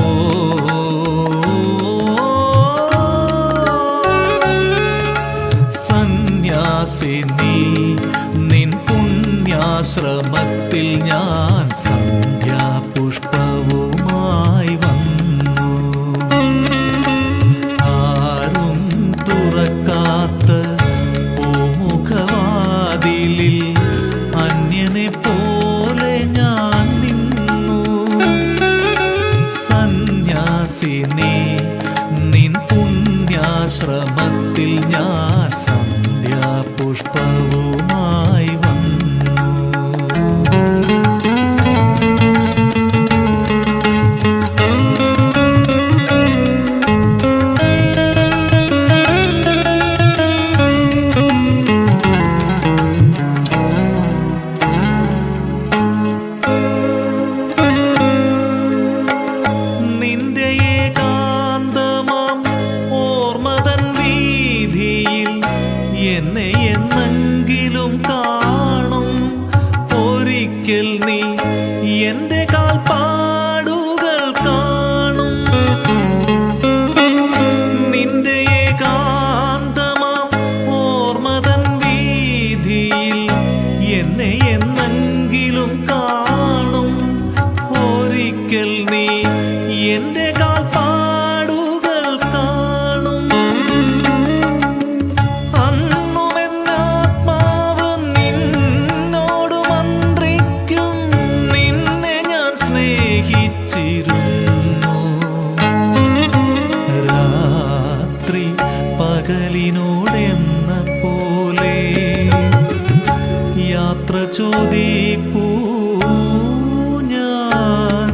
ഓ. സന്യാസിനി നിൻ പുണ്യാശ്രമത്തിൽ ഞാൻ സന്ധ്യാപുഷ്പവുമായി പുണ്യാശ്രമത്തിൽ ഞാൻ സന്ധ്യാപുഷ്പവുമായി കടലിനോടെന്ന പോലെ യാത്ര ചോദിപ്പൂ ഞാൻ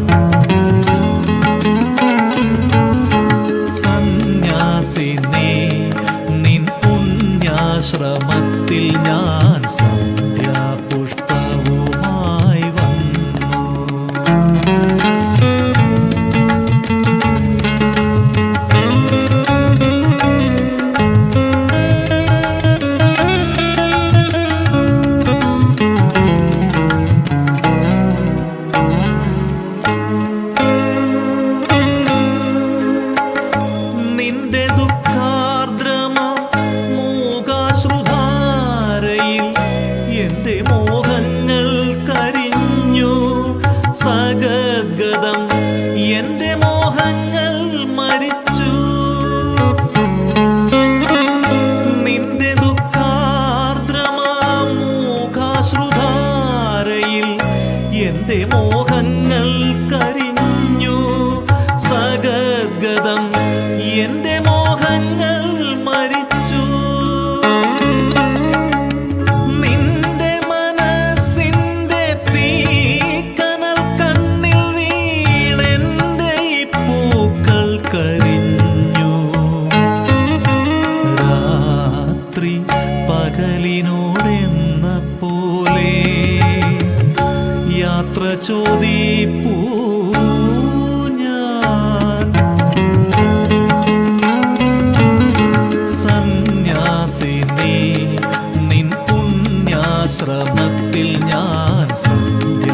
സന്യാസിനെ നിൻ പുണ്യാശ്രമത്തിൽ ഞാൻ മോഹങ്ങൾ കരിഞ്ഞു പ്രചോദിപ്പൂ ഞാൻ. സന്യാസി നീ നിൻ പുണ്യാശ്രമത്തിൽ ഞാൻ സന്ധ്യ